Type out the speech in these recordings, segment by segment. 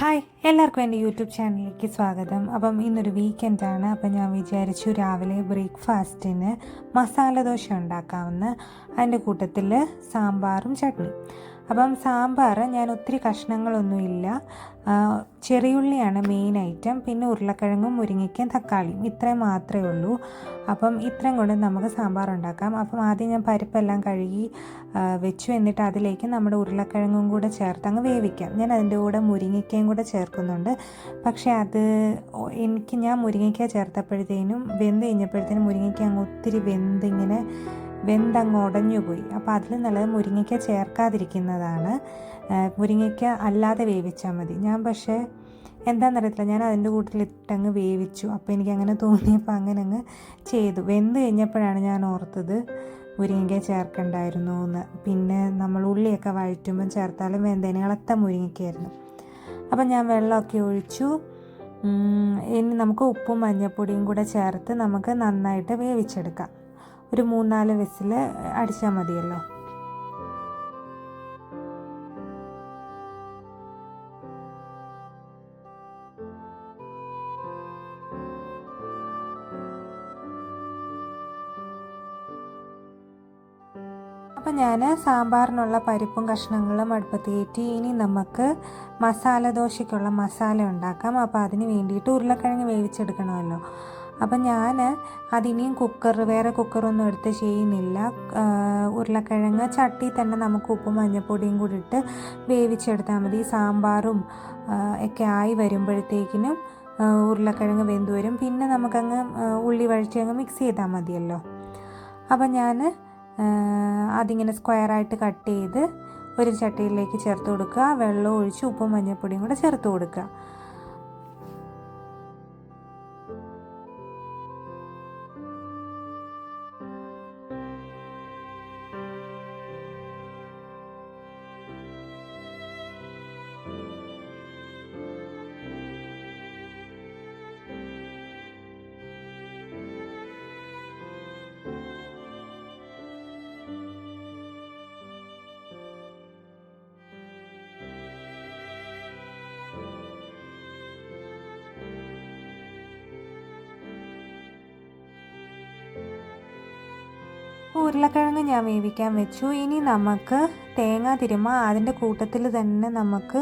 Hi എല്ലാവർക്കും എന്റെ YouTube ചാനലിലേക്ക് സ്വാഗതം. അപ്പം ഇന്നൊരു വീക്കെൻഡാണ് അപ്പം ഞാൻ വിചാരിച്ചു രാവിലെ ബ്രേക്ക്ഫാസ്റ്റിന് മസാല ദോശ ഉണ്ടാക്കാമെന്ന് അതിന്റെ കൂട്ടത്തിൽ സാമ്പാറും ചട്നി അപ്പം സാമ്പാർ ഞാൻ ഒത്തിരി കഷ്ണങ്ങളൊന്നുമില്ല ചെറിയുള്ളിയാണ് മെയിൻ ഐറ്റം പിന്നെ ഉരുളക്കിഴങ്ങും മുരിങ്ങയ്ക്കും തക്കാളിയും ഇത്രയും മാത്രമേ ഉള്ളൂ. അപ്പം ഇത്രയും കൊണ്ട് നമുക്ക് സാമ്പാർ ഉണ്ടാക്കാം. അപ്പം ആദ്യം ഞാൻ പരിപ്പെല്ലാം കഴുകി വെച്ചു. എന്നിട്ട് അതിലേക്ക് നമ്മുടെ ഉരുളക്കിഴങ്ങും കൂടെ ചേർത്ത് അങ്ങ് വേവിക്കാം. ഞാൻ അതിന്റെ കൂടെ മുരിങ്ങയ്ക്കയും കൂടെ ചേർക്കുന്നുണ്ട്. പക്ഷേ അത് എനിക്ക് ഞാൻ മുരിങ്ങയ്ക്ക ചേർത്തപ്പോഴത്തേനും വെന്ത് കഴിഞ്ഞപ്പോഴത്തേനും മുരിങ്ങയ്ക്ക അങ്ങ് ഒത്തിരി വെന്ത് ഇങ്ങനെ വെന്തങ്ങ് ഉടഞ്ഞുപോയി. അപ്പോൾ അതിൽ നല്ലത് മുരിങ്ങയ്ക്ക ചേർക്കാതിരിക്കുന്നതാണ്. മുരിങ്ങയ്ക്ക അല്ലാതെ വേവിച്ചാൽ മതി. ഞാൻ പക്ഷേ എന്താണെന്നറിയത്തില്ല ഞാൻ അതിന്റെ കൂട്ടത്തിൽ ഇട്ടങ്ങ് വേവിച്ചു. അപ്പോൾ എനിക്ക് അങ്ങനെ തോന്നിയപ്പോൾ അങ്ങനെ അങ്ങ് ചെയ്തു. വെന്ത് കഴിഞ്ഞപ്പോഴാണ് ഞാൻ ഓർത്തത് മുരിങ്ങയ്ക്ക ചേർക്കണ്ടായിരുന്നു എന്ന്. പിന്നെ നമ്മൾ ഉള്ളിയൊക്കെ വഴറ്റുമ്പം ചേർത്താലും വെന്തേനെ ഇളത്ത മുരിങ്ങയ്ക്കായിരുന്നു. അപ്പം ഞാൻ വെള്ളമൊക്കെ ഒഴിച്ചു. ഇനി നമുക്ക് ഉപ്പും മഞ്ഞൾപ്പൊടിയും കൂടെ ചേർത്ത് നമുക്ക് നന്നായിട്ട് വേവിച്ചെടുക്കാം. ഒരു മൂന്നാൽ വിസിൽ അടിച്ചാൽ മതിയല്ലോ. അപ്പം ഞാൻ സാമ്പാറിനുള്ള പരിപ്പും കഷ്ണങ്ങളും അടുപ്പത്ത് കയറ്റി ഇനി നമുക്ക് മസാല ദോശയ്ക്കുള്ള മസാല ഉണ്ടാക്കാം. അപ്പോൾ അതിന് വേണ്ടിയിട്ട് ഉരുളക്കിഴങ്ങ് വേവിച്ചെടുക്കണമല്ലോ. അപ്പം ഞാൻ അതിനിയും കുക്കർ വേറെ കുക്കറൊന്നും എടുത്ത് ചെയ്യുന്നില്ല. ഉരുളക്കിഴങ്ങ് ചട്ടി തന്നെ നമുക്ക് ഉപ്പും മഞ്ഞൾപ്പൊടിയും കൂടി ഇട്ട് വേവിച്ചെടുത്താൽ മതി. സാമ്പാറും ഒക്കെ ആയി വരുമ്പോഴത്തേക്കിനും ഉരുളക്കിഴങ്ങ് വെന്ത് വരും. പിന്നെ നമുക്കങ്ങ് ഉള്ളി വഴറ്റി അങ്ങ് മിക്സ് ചെയ്താൽ മതിയല്ലോ. അപ്പം ഞാൻ അതിങ്ങനെ സ്ക്വയറായിട്ട് കട്ട് ചെയ്ത് ഒരു ചട്ടിയിലേക്ക് ചേർത്ത് കൊടുക്കുക. വെള്ളം ഒഴിച്ച് ഉപ്പും മഞ്ഞൾപ്പൊടിയും കൂടെ ചേർത്ത് കൊടുക്കുക. ഉരുളക്കിഴങ്ങ് ഞാൻ വേവിക്കാൻ വെച്ചു. ഇനി നമുക്ക് തേങ്ങ തിരുമ അതിന്റെ കൂട്ടത്തിൽ തന്നെ നമുക്ക്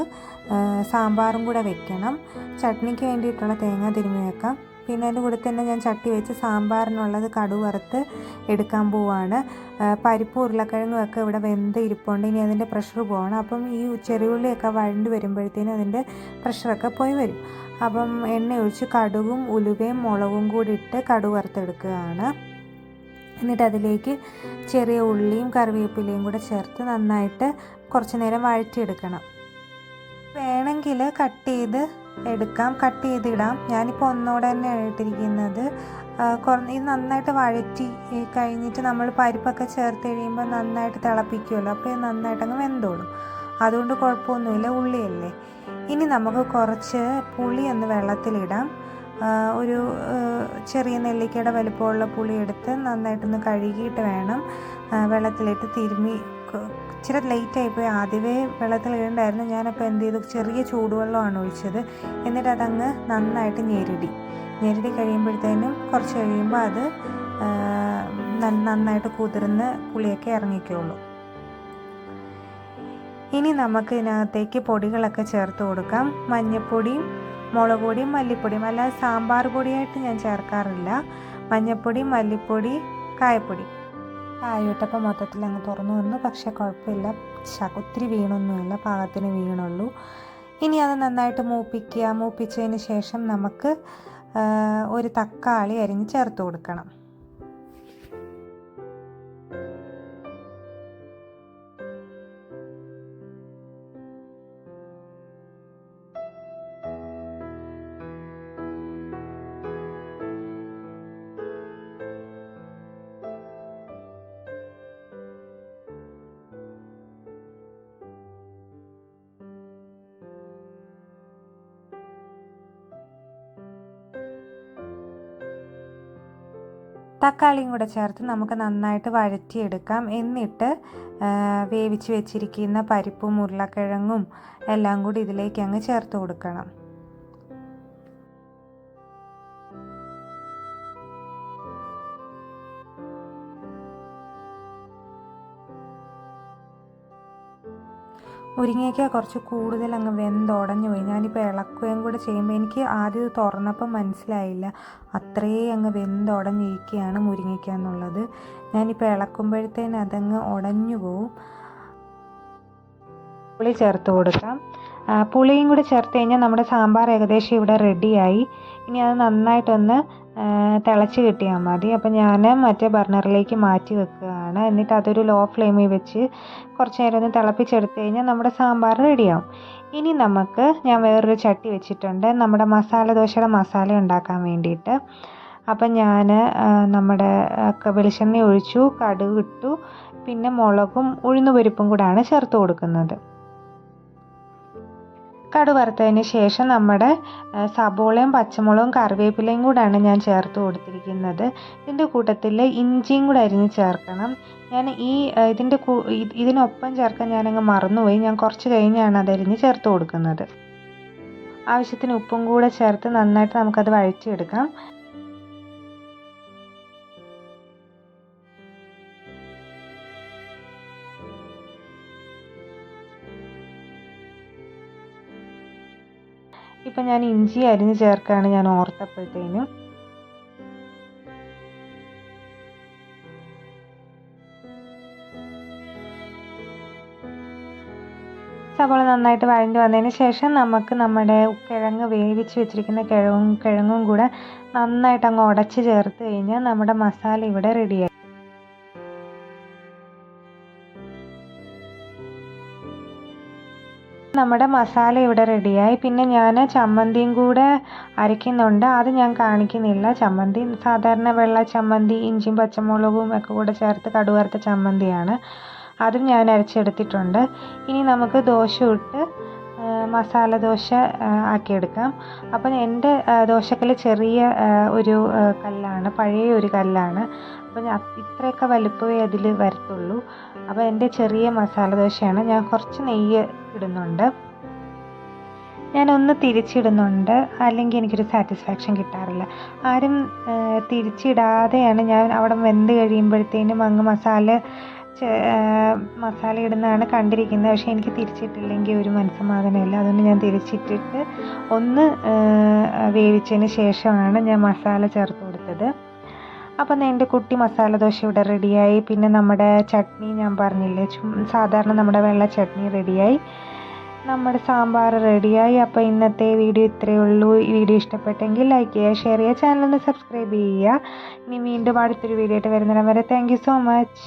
സാമ്പാറും കൂടെ വെക്കണം. ചട്നിക്ക് വേണ്ടിയിട്ടുള്ള തേങ്ങ തിരുമ്മി വെക്കാം. പിന്നെ അതിന്റെ കൂടെ തന്നെ ഞാൻ ചട്ടി വെച്ച് സാമ്പാറിനുള്ളത് കടു വറുത്ത് എടുക്കാൻ പോവാണ്. പരിപ്പ് പരിപ്പും ഉരുളക്കിഴങ്ങും ഒക്കെ ഇവിടെ വെന്ത് ഇരിപ്പുണ്ട്. ഇനി അതിന്റെ പ്രഷർ പോകണം. അപ്പം ഈ ചെറിയുള്ളിയൊക്കെ വഴണ്ട് വരുമ്പോഴത്തേനും അതിന്റെ പ്രഷറൊക്കെ പോയി വരും. അപ്പം എണ്ണ ഒഴിച്ച് കടുകും ഉലുവയും മുളകും കൂടി ഇട്ട് കടു വറുത്തെടുക്കുകയാണ്. എന്നിട്ട് അതിലേക്ക് ചെറിയ ഉള്ളിയും കറിവേപ്പിലയും കൂടെ ചേർത്ത് നന്നായിട്ട് കുറച്ച് നേരം വഴറ്റിയെടുക്കണം. വേണമെങ്കിൽ കട്ട് ചെയ്ത് എടുക്കാം കട്ട് ചെയ്തിടാം. ഞാനിപ്പോൾ ഒന്നുകൂടെ തന്നെ ഇട്ടിരിക്കുന്നത്. ഇത് നന്നായിട്ട് വഴറ്റി കഴിഞ്ഞിട്ട് നമ്മൾ പരിപ്പൊക്കെ ചേർത്ത് കഴിയുമ്പോൾ നന്നായിട്ട് തിളപ്പിക്കുമല്ലോ. അപ്പോൾ ഇത് നന്നായിട്ട് അങ്ങ് വെന്തോളും. അതുകൊണ്ട് കുഴപ്പമൊന്നുമില്ല ഉള്ളിയല്ലേ. ഇനി നമുക്ക് കുറച്ച് പുളി ഒന്ന് വെള്ളത്തിലിടാം. ഒരു ചെറിയ നെല്ലിക്കയുടെ വലുപ്പമുള്ള പുളി എടുത്ത് നന്നായിട്ടൊന്ന് കഴുകിയിട്ട് വേണം. വെള്ളത്തിലിട്ട് തിരുമ്മി ഇച്ചിരി ലേറ്റ് ആയിപ്പോയി ആദ്യമേ വെള്ളത്തിലിടണ്ടായിരുന്നു. ഞാനപ്പോൾ എന്ത് ചെയ്തു? ചെറിയ ചൂടുവെള്ളമാണ് ഒഴിച്ചത്. എന്നിട്ട് അതങ്ങ് നന്നായിട്ട് ഞെരടി. ഞെരടി കഴിയുമ്പോഴത്തേനും കുറച്ച് കഴിയുമ്പോൾ അത് നന്നായിട്ട് കുതിർന്ന് പുളിയൊക്കെ ഇറങ്ങിക്കുള്ളൂ ഇനി നമുക്ക് ഇതിനകത്തേക്ക് പൊടികളൊക്കെ ചേർത്ത് കൊടുക്കാം. മഞ്ഞൾപ്പൊടിയും മുളക് പൊടിയും മല്ലിപ്പൊടിയും അല്ലാതെ സാമ്പാർ പൊടിയായിട്ട് ഞാൻ ചേർക്കാറില്ല. മഞ്ഞൾപ്പൊടി മല്ലിപ്പൊടി കായപ്പൊടി. കായോട്ടപ്പം മൊത്തത്തിൽ അങ്ങ് തുറന്നു വന്നു. പക്ഷേ കുഴപ്പമില്ല. ഒത്തിരി വീണൊന്നുമില്ല. പാകത്തിന് വീണുള്ളൂ. ഇനി അത് നന്നായിട്ട് മൂപ്പിക്കുക. മൂപ്പിച്ചതിന് ശേഷം നമുക്ക് ഒരു തക്കാളി അരിഞ്ഞ് ചേർത്ത് കൊടുക്കണം. തക്കാളിയും കൂടെ ചേർത്ത് നമുക്ക് നന്നായിട്ട് വഴറ്റിയെടുക്കാം. എന്നിട്ട് വേവിച്ച് വെച്ചിരിക്കുന്ന പരിപ്പും ഉരുളക്കിഴങ്ങും എല്ലാം കൂടി ഇതിലേക്ക് അങ്ങ് ചേർത്ത് കൊടുക്കണം. മുരിങ്ങയ്ക്ക കുറച്ച് കൂടുതൽ അങ്ങ് വെന്തുടഞ്ഞു പോയി. ഞാനിപ്പോൾ ഇളക്കുകയും കൂടെ ചെയ്യുമ്പോൾ എനിക്ക് ആദ്യം ഇത് തുറന്നപ്പോൾ മനസ്സിലായില്ല. അത്രയും അങ്ങ് വെന്തുടഞ്ഞിരിക്കുകയാണ് മുരിങ്ങയ്ക്ക എന്നുള്ളത്. ഞാനിപ്പോൾ ഇളക്കുമ്പോഴത്തേന് അതങ്ങ് ഉടഞ്ഞു പോവും. പുളി ചേർത്ത് കൊടുക്കാം. പുളിയും കൂടി ചേർത്ത് കഴിഞ്ഞാൽ നമ്മുടെ സാമ്പാർ ഏകദേശം ഇവിടെ റെഡിയായി. ഇനി അത് നന്നായിട്ടൊന്ന് തിളച്ച് കിട്ടിയാൽ മതി. അപ്പോൾ ഞാൻ മറ്റേ ബർണറിലേക്ക് മാറ്റി വെക്കുകയാണ് എന്നിട്ട് അതൊരു ലോ ഫ്ലെയിമിൽ വെച്ച് കുറച്ച് നേരം ഒന്ന് തിളപ്പിച്ചെടുത്ത് കഴിഞ്ഞാൽ നമ്മുടെ സാമ്പാർ റെഡിയാവും. ഇനി നമുക്ക് ഞാൻ വേറൊരു ചട്ടി വെച്ചിട്ടുണ്ട്. നമ്മുടെ മസാല ദോശയുടെ മസാല ഉണ്ടാക്കാൻ വേണ്ടിയിട്ട്. അപ്പം ഞാൻ നമ്മുടെ വെളിച്ചെണ്ണ ഒഴിച്ചു കടുക് ഇട്ടു പിന്നെ മുളകും ഉഴുന്നുപരിപ്പും കൂടാണ് ചേർത്ത് കൊടുക്കുന്നത്. കടു വറുത്തതിന് ശേഷം നമ്മുടെ സബോളയും പച്ചമുളകും കറിവേപ്പിലയും കൂടാണ് ഞാൻ ചേർത്ത് കൊടുത്തിരിക്കുന്നത്. ഇതിന്റെ കൂട്ടത്തിൽ ഇഞ്ചിയും കൂടെ അരിഞ്ഞ് ചേർക്കണം. ഞാൻ ഈ ഇതിന്റെ ഇതിനൊപ്പം ചേർക്കാൻ ഞാനങ്ങ് മറന്നുപോയി. ഞാൻ കുറച്ച് കഴിഞ്ഞാണ് അതരിഞ്ഞ് ചേർത്ത് കൊടുക്കുന്നത്. ആവശ്യത്തിന് ഉപ്പും കൂടെ ചേർത്ത് നന്നായിട്ട് നമുക്കത് വഴറ്റിയെടുക്കാം. ഇപ്പം ഞാൻ ഇഞ്ചി അരിഞ്ഞ് ചേർക്കുകയാണ് ഞാൻ ഓർത്തപ്പോഴത്തേനും. സവാള നന്നായിട്ട് വഴഞ്ഞു വന്നതിന് ശേഷം നമുക്ക് നമ്മുടെ കിഴങ്ങ് വേവിച്ച് വെച്ചിരിക്കുന്ന കിഴങ്ങും കിഴങ്ങും കൂടെ നന്നായിട്ട് അങ്ങ് ഉടച്ച് ചേർത്ത് കഴിഞ്ഞാൽ നമ്മുടെ മസാല ഇവിടെ റെഡിയായി നമ്മുടെ മസാല ഇവിടെ റെഡിയായി. പിന്നെ ഞാൻ ചമ്മന്തിയും കൂടെ അരയ്ക്കുന്നുണ്ട്. അത് ഞാൻ കാണിക്കുന്നില്ല. ചമ്മന്തി സാധാരണ വെള്ള ചമ്മന്തി ഇഞ്ചിയും പച്ചമുളകും ഒക്കെ കൂടെ ചേർത്ത് കടുവറുത്ത ചമ്മന്തിയാണ്. അതും ഞാൻ അരച്ചെടുത്തിട്ടുണ്ട്. ഇനി നമുക്ക് ദോശ ഇട്ട് മസാല ദോശ ആക്കിയെടുക്കാം. അപ്പം എന്റെ ദോശക്കല്ല് ചെറിയ ഒരു കല്ലാണ് പഴയ ഒരു കല്ലാണ്. അപ്പം ഇത്രയൊക്കെ വലുപ്പമേ അതിൽ വരത്തുള്ളൂ. അപ്പോൾ എന്റെ ചെറിയ മസാല ദോശയാണ്. ഞാൻ കുറച്ച് നെയ്യ് ഇടുന്നുണ്ട്. ഞാനൊന്ന് തിരിച്ചിടുന്നുണ്ട്. അല്ലെങ്കിൽ എനിക്കൊരു സാറ്റിസ്ഫാക്ഷൻ കിട്ടാറില്ല. ആരും തിരിച്ചിടാതെയാണ് ഞാൻ അവിടെ വെന്ത് കഴിയുമ്പോഴത്തേനും അങ്ങ് മസാല മസാല ഇടുന്നതാണ് കണ്ടിരിക്കുന്നത്. പക്ഷേ എനിക്ക് തിരിച്ചിട്ടില്ലെങ്കിൽ ഒരു മനസ്സമാധാനമില്ല. അതുകൊണ്ട് ഞാൻ തിരിച്ചിട്ടിട്ട് ഒന്ന് വേവിച്ചതിന് ശേഷമാണ് ഞാൻ മസാല ചേർത്ത് കൊടുത്തത്. അപ്പം എന്റെ കുട്ടി മസാല ദോശ ഇവിടെ റെഡിയായി. പിന്നെ നമ്മുടെ ചട്നി ഞാൻ പറഞ്ഞില്ലേ സാധാരണ നമ്മുടെ വെള്ള ചട്നി റെഡിയായി. നമ്മുടെ സാമ്പാർ റെഡിയായി. അപ്പോൾ ഇന്നത്തെ വീഡിയോ ഇത്രയേ ഉള്ളൂ. ഈ വീഡിയോ ഇഷ്ടപ്പെട്ടെങ്കിൽ ലൈക്ക് ചെയ്യുക ഷെയർ ചെയ്യുക ചാനലൊന്ന് സബ്സ്ക്രൈബ് ചെയ്യുക. ഇനി വീണ്ടും അടുത്തൊരു വീഡിയോ ആയിട്ട് വരുന്നിടം വരെ. Thank so much